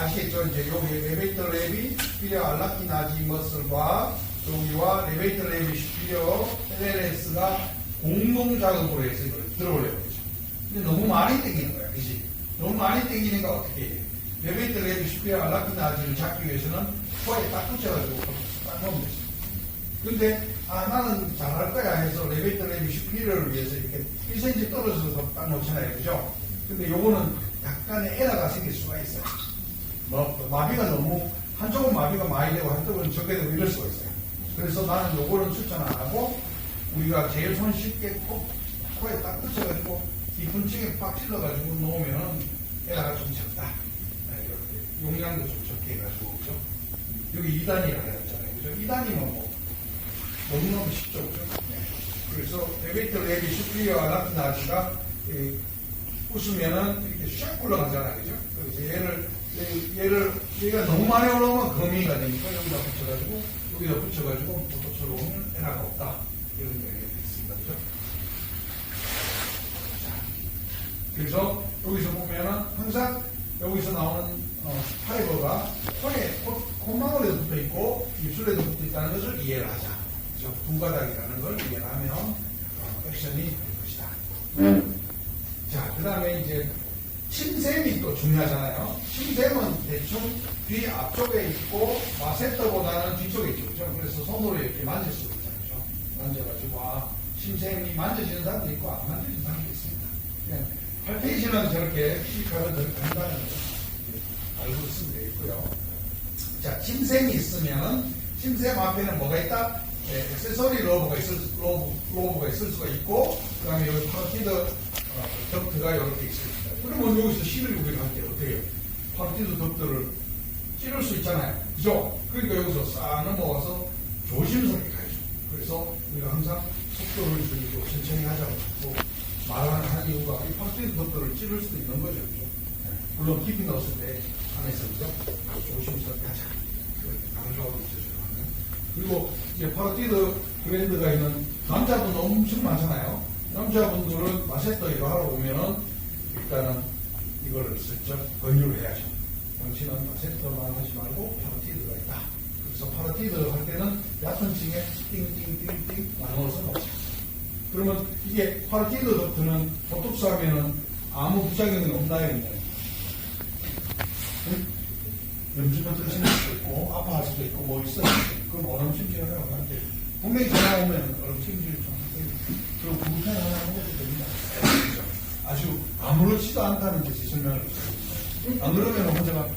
아시겠죠? 이제 여기 레베이터 랩이 슈피리어 알라키 나지 머슬과 여기와 레베이터 랩이 슈피리어 LLS가 공동 작업으로 해서 이걸 들어올려고 그러죠. 근데 너무 많이 땡기는 거야, 그지? 너무 많이 땡기니까 어떻게 해? 레베이터 랩이 슈피리어 알라키 나지를 잡기 위해서는 코에 딱 붙여가지고 딱 넣으면 되죠. 근데 아 나는 잘할 거야 해서 레베이터 랩이 슈피리어를 위해서 이렇게 1cm 떨어져서 딱 놓잖아요, 그죠? 근데 요거는 약간의 에러가 생길 수가 있어요. 뭐, 마비가 너무 한쪽은 마비가 많이 되고 한쪽은 적게 되고 이럴 수가 있어요. 그래서 나는 요거는 추천 안 하고 우리가 제일 손쉽게 코, 코에 딱 붙여가지고 깊은 층에 빡 찔러가지고 놓으면은 에러가 좀 적다. 네, 이렇게 용량도 좀 적게 해가지고 그죠? 여기 2단이라고 했잖아요. 그죠? 2단이면 뭐 너무너무 쉽죠. 그죠? 네. 그래서 에베이터 랩이 슈프리어 아나트나지가 웃으면은 이렇게 샥 올라가잖아요. 그죠? 그래서 얘를, 얘- 얘를, 얘가 너무 많이 올라오면 거미가 되니까 여기다 붙여가지고, 여기다 붙여가지고, 보톡스로 오면 에라가 없다. 이런 얘기가 있습니다. 그죠? 자, 그래서 여기서 보면은 항상 여기서 나오는 어, 파이버가 코, 콧망울에도 붙어 있고, 입술에도 붙어 있다는 것을 이해를 하자. 그죠? 두 가닥이라는 걸 이해를 하면, 어, 액션이 될 것이다. 자, 그 다음에 이제 침샘이 또 중요하잖아요. 침샘은 대충 뒤 앞쪽에 있고 마세터보다는 뒤쪽에 있죠. 그죠? 그래서 손으로 이렇게 만질 수가 있잖아요. 만져가지고 아, 침샘이 만져지는 사람도 있고 안 만져지는 사람도 있습니다. 그냥 팔페이션은 저렇게 저렇게 한다는 거 알고 있으면 되겠고요. 자, 침샘이 있으면은 침샘 앞에는 뭐가 있다? 예, 액세서리 로브가 있을, 수- 로브, 로브가 있을 수가 있고, 그 다음에 여기 파티드 어, 덕트가 이렇게 있습니다. 그러면 여기서 실을 구비를 할때 어떻게 해요? 파티드 덕트를 찌를 수 있잖아요. 그죠? 그러니까 여기서 싹 넘어와서 조심스럽게 가야죠. 그래서 우리가 항상 속도를 줄이고 천천히 하자고 자꾸 말하는 한 이유가 이 파티드 덕트를 찌를 수도 있는 거죠. 그죠? 예, 물론 깊이 넣었을 때 안에서 그죠? 조심스럽게 하자. 강조하고 있어요. 그리고 이제 파라티드 브랜드가 있는 남자분 엄청 많잖아요. 남자분들은 마세터 이거 하러 오면은 일단은 이거를 슬쩍 권유를 해야죠. 당신은 마세터만 하지 말고 파라티드가 있다. 그래서 파라티드 할 때는 얕은 층에 띵띵띵띵 나눠서 놓자. 그러면 이게 파라티드 덕트는 보톡스 하면은 아무 부작용이 없나요? 염증을 들으시는 수도 있고 아파할 수도 있고 뭐 있어요. 그럼 얼음찜질하라고 하는데 분명히 전화 오면 얼음찜질 좀 하세요. 그리고 구부탄 하나 것도 됩니다. 아주 아무렇지도 않다는 듯이 설명을 드렸습니다. 안 그러면 혼자가